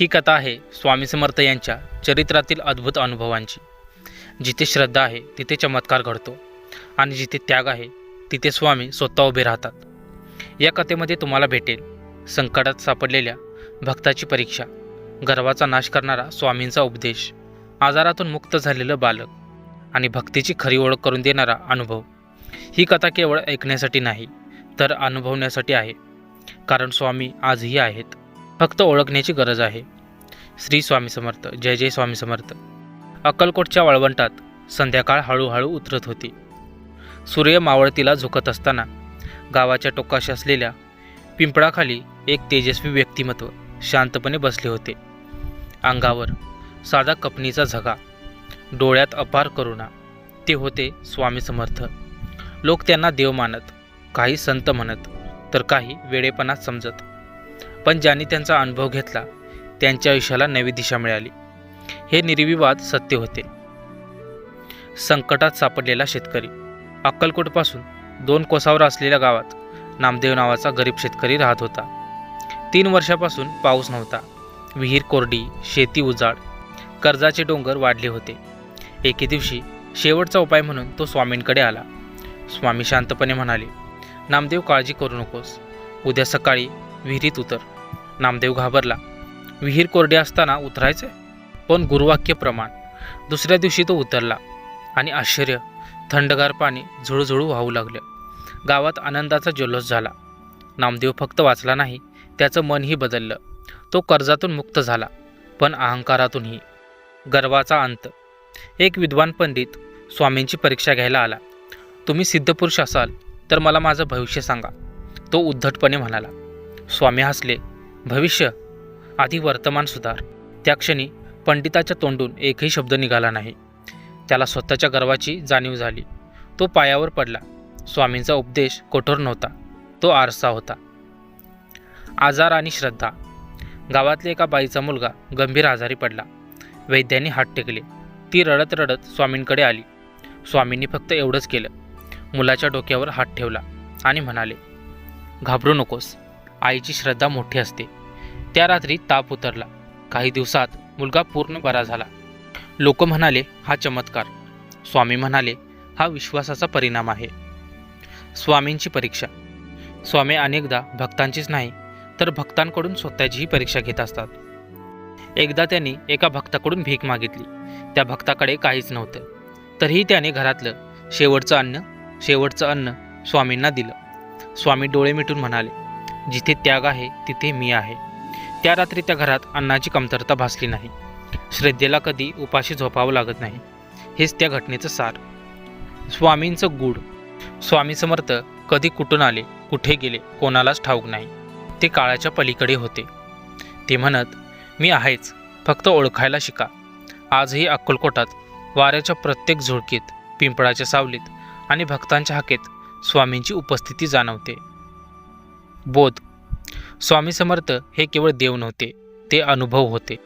ही कथा आहे स्वामी समर्थ यांच्या चरित्रातील अद्भुत अनुभवांची. जिथे श्रद्धा आहे तिथे चमत्कार घडतो आणि जिथे त्याग आहे तिथे स्वामी स्वतः उभे राहतात. या कथेमध्ये तुम्हाला भेटेल संकटात सापडलेल्या भक्ताची परीक्षा गर्वाचा नाश करणारा स्वामींचा उपदेश आजारातून मुक्त झालेलं बालक आणि भक्तीची खरी ओळख करून देणारा अनुभव. ही कथा केवळ ऐकण्यासाठी नाही तर अनुभवण्यासाठी आहे. कारण स्वामी आजही आहेत. फक्त ओळखण्याची गरज आहे. श्री स्वामी समर्थ जय जय स्वामी समर्थ. अक्कलकोटच्या वाळवंटात संध्याकाळ हळूहळू उतरत होती. सूर्य मावळतीला झुकत असताना गावाच्या टोकाशी असलेल्या पिंपळाखाली एक तेजस्वी व्यक्तिमत्व शांतपणे बसले होते. अंगावर साधा कपनीचा झगा डोळ्यात अपार करुणा ते होते स्वामी समर्थ. लोक त्यांना देव मानत काही संत म्हणत तर काही वेळेपणात समजत. पण ज्यांनी त्यांचा अनुभव घेतला त्यांच्या आयुष्याला नवी दिशा मिळाली. हे निर्विवाद सत्य होते. संकटात सापडलेला शेतकरी. अक्कलकोटपासून दोन कोसावर असलेल्या गावात नामदेव नावाचा गरीब शेतकरी राहत होता. तीन वर्षापासून पाऊस नव्हता. विहीर कोरडी शेती उजाड कर्जाचे डोंगर वाढले होते. एके दिवशी शेवटचा उपाय म्हणून तो स्वामींकडे आला. स्वामी शांतपणे म्हणाले नामदेव काळजी करू नकोस. उद्या सकाळी विहिरीत उतर. नामदेव घाबरला. विहीर कोरडी असताना उतरायचे? पण गुरुवाक्य प्रमाण. दुसऱ्या दिवशी तो उतरला आणि आश्चर्य थंडगार पाणी झुळूझुळू वाहू लागलं. गावात आनंदाचा जल्लोष झाला. नामदेव फक्त वाचला नाही त्याचं मनही बदललं. तो कर्जातून मुक्त झाला पण अहंकारातूनही. गर्वाचा अंत. एक विद्वान पंडित स्वामींची परीक्षा घ्यायला आला. तुम्ही सिद्धपुरुष असाल तर मला माझं भविष्य सांगा तो उद्धटपणे म्हणाला. स्वामी हसले. भविष्य. आधी वर्तमान सुधार. त्या क्षणी पंडिताच्या तोंडून एकही शब्द निघाला नाही. त्याला स्वतःच्या गर्वाची जाणीव झाली. तो पायावर पडला. स्वामींचा उपदेश कठोर नव्हता. तो आरसा होता. आजार आणि श्रद्धा. गावातल्या एका बाईचा मुलगा गंभीर आजारी पडला. वैद्यांनी हात टेकले. ती रडत रडत स्वामींकडे आली. स्वामींनी फक्त एवढंच केलं. मुलाच्या डोक्यावर हात ठेवला आणि म्हणाले घाबरू नकोस. आईची श्रद्धा मोठी असते. त्या रात्री ताप उतरला. काही दिवसात मुलगा पूर्ण बरा झाला. लोक म्हणाले हा चमत्कार. स्वामी म्हणाले हा विश्वासाचा परिणाम आहे. स्वामींची परीक्षा. स्वामी अनेकदा भक्तांचीच नाही तर भक्तांकडून स्वतःचीही परीक्षा घेत असतात. एकदा त्यांनी एका भक्ताकडून भीक मागितली. त्या भक्ताकडे काहीच नव्हतं. तरीही त्याने घरातलं शेवटचं अन्न शेवटचं अन्न स्वामींना दिलं. स्वामी डोळे मिटून म्हणाले जिथे त्याग आहे तिथे मी आहे. त्या रात्री त्या घरात अन्नाची कमतरता भासली नाही. श्रद्धेला कधी उपाशी झोपावं लागत नाही. हेच त्या घटनेचं सार. स्वामींचं गूढ. स्वामी समर्थ कधी कुठून आले कुठे गेले कोणालाच ठाऊक नाही. ते काळाच्या पलीकडे होते. ते म्हणत मी आहेच. फक्त ओळखायला शिका. आजही अक्कलकोटात वाऱ्याच्या प्रत्येक झुळकीत पिंपळाच्या सावलीत आणि भक्तांच्या हाकेत स्वामींची उपस्थिती जाणवते. बोध. स्वामी समर्थ हे केवळ देव नव्हते ते अनुभव होते.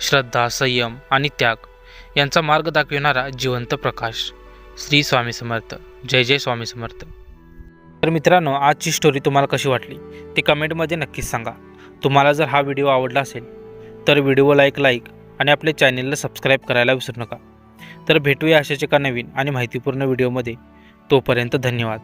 श्रद्धा संयम आणि त्याग यांचा मार्ग दाखविणारा जिवंत प्रकाश. श्री स्वामी समर्थ. जय जय स्वामी समर्थ. तर मित्रांनो आजची स्टोरी तुम्हाला कशी वाटली? ते कमेंटमध्ये नक्कीच सांगा. तुम्हाला जर हा व्हिडिओ आवडला असेल तर व्हिडिओला एक लाईक आणि आपल्या चॅनेलला सबस्क्राईब करायला विसरू नका. तर भेटूया अशाच एका नवीन आणि माहितीपूर्ण व्हिडिओमध्ये तोपर्यंत धन्यवाद.